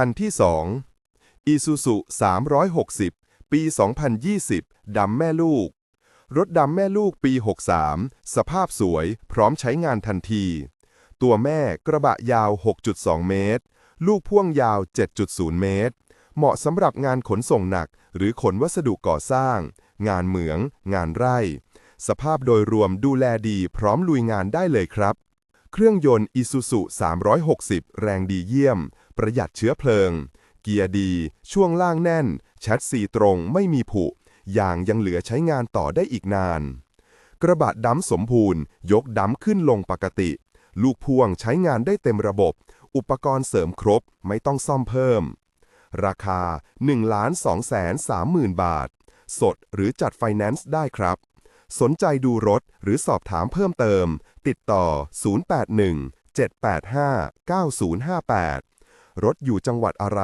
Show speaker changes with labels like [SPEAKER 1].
[SPEAKER 1] คันที่ 2 Isuzu 360 ปี 2020 ดำแม่ลูก รถดำแม่ลูกปี 63 สภาพสวย พร้อมใช้งานทันที ตัวแม่กระบะยาว 6.2 เมตร ลูกพ่วงยาว 7.0 เมตร เหมาะสำหรับงานขนส่งหนัก หรือขนวัสดุก่อสร้าง งานเหมือง งานไร่ สภาพโดยรวมดูแลดีพร้อมลุยงานได้เลยครับ เครื่องยนต์ Isuzu 360 แรงดีเยี่ยม ประหยัดเชื้อเพลิง เกียร์ดี ช่วงล่างแน่น แชทซีตรงไม่มีผุยางยังเหลือใช้งานต่อได้อีกนาน กระบะดัมสมบูรณ์ ยกดัมขึ้นลงปกติ ลูกพ่วงใช้งานได้เต็มระบบ อุปกรณ์เสริมครบไม่ต้องซ่อมเพิ่ม ราคา 1 2 3 0 0 0 0 บาท สดหรือจัดไฟแนนซ์ได้ครับ สนใจดูรถหรือสอบถามเพิ่มเติม ติดต่อ 081 785 9058 รถอยู่จังหวัดอะไร